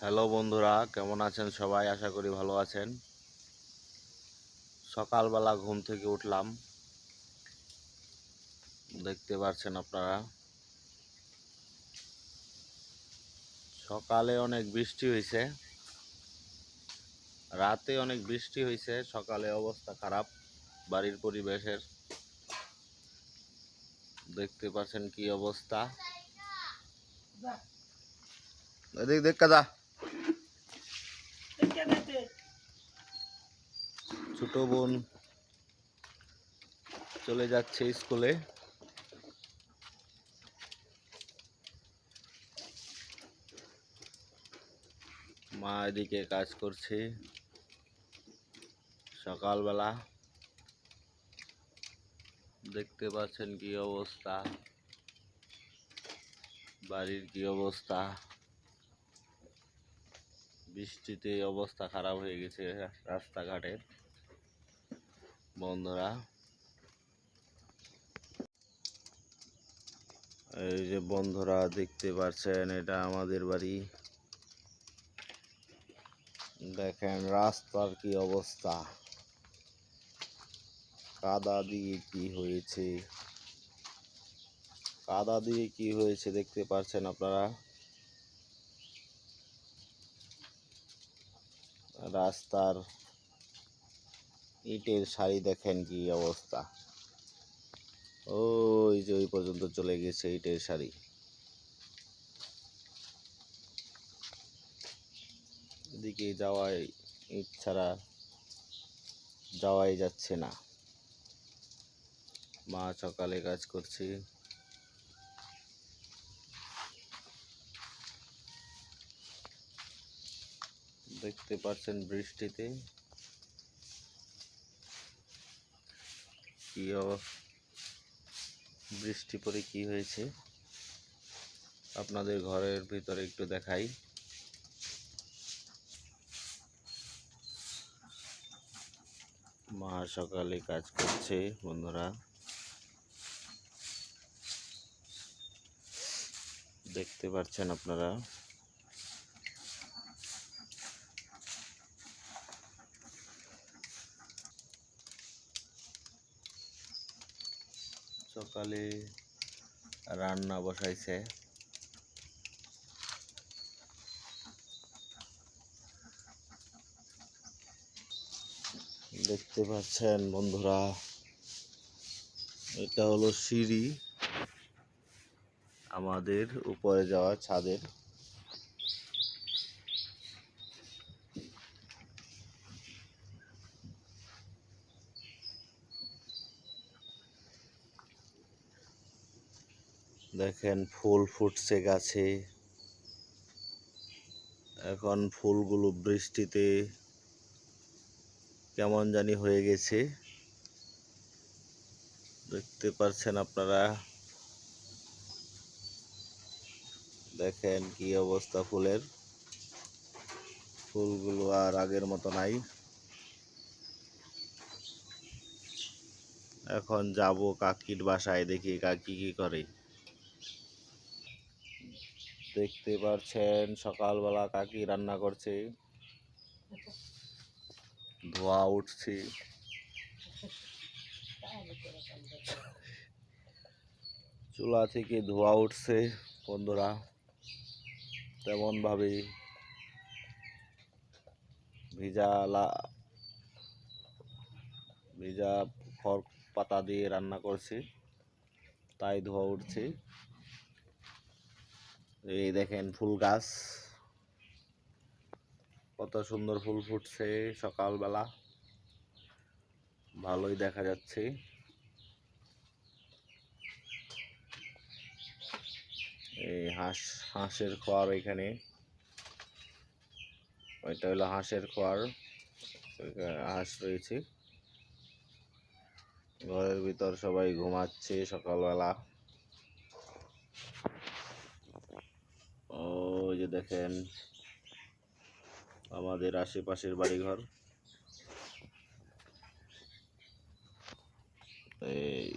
Hello বন্ধুরা, কেমন আছেন সবাই? আশা করি ভালো আছেন। সকালবেলা ঘুম থেকে উঠলাম। দেখতে পাচ্ছেন আপনারা। সকালে অনেক বৃষ্টি হয়েছে রাতে অনেক বৃষ্টি হয়েছে সকালে অবস্থা খারাপ, বাড়ির পরিবেশের। দেখতে পাচ্ছেন কি অবস্থা। এদিক দেখ কাজা ছোট বোন চলে যাচ্ছে স্কুলে। মা এদিকে কাজ করছে। সকালবেলা দেখতে পাচ্ছেন কি অবস্থা, বাড়ির কি অবস্থা। বৃষ্টিতে অবস্থা খারাপ হয়ে গেছে রাস্তাঘাটের বন্ধুরা, এই যে বন্ধুরা দেখতে পাচ্ছেন, এটা আমাদের বাড়ি। দেখেন রাস্তার কি অবস্থা। কাদা দিয়ে কি হয়েছে? কাদা দিয়ে কি হয়েছে দেখতে পাচ্ছেন আপনারা? রাস্তার ইটের সারি দেখেন কি অবস্থা। ওই যে ওই পর্যন্ত চলে গেছে ইটের সারি। এদিকে যাওয়াই ইট ছাড়া যাওয়াই যাচ্ছে না। মা সকালে কাজ করছে। দেখতে পাচ্ছেন বৃষ্টিতে। কি বৃষ্টি পরে কি হয়েছে? আপনাদের ঘরের ভিতরে একটু দেখাই। মা সকালে কাজ করছে, বন্ধুরা। দেখতে পাচ্ছেন আপনারা? সকালে রান্না বসাইছে। দেখতে পাচ্ছেন বন্ধুরা এটা হলো সিঁড়ি আমাদের উপরে যাওয়া ছাদের। দেখেন ফুল ফুটছে গাছে। এখন ফুলগুলো বৃষ্টিতে কেমন জানি হয়ে গেছে। দেখতে পাচ্ছেন আপনারা? দেখেন কি অবস্থা ফুলের। ফুলগুলো আর আগের মতো নাই। এখন যাব কাকির বাসায়, দেখি কাকি কি করে। দেখতে পাচ্ছেন সকালবেলা কাকি রান্না করছে। ধোয়া উঠছে। চুলা থেকে ধোয়া উঠছে বন্ধুরা তেমন ভাবে ভিজা ভিজা খড় পাতা দিয়ে রান্না করছে, তাই ধোয়া উঠছে। এই দেখেন ফুল গাছ। কত সুন্দর ফুল ফুটছে সকালবেলা। ভালোই দেখা যাচ্ছে। এই হাঁস, হাঁসের খোয়ার এখানে। ওইটা হলো হাঁসের খোয়ার। হাঁস রয়েছে। ঘরের ভিতর সবাই ঘুমাচ্ছে সকালবেলা। ওই যে দেখেন আমাদের আশেপাশের বাড়িঘর। এই।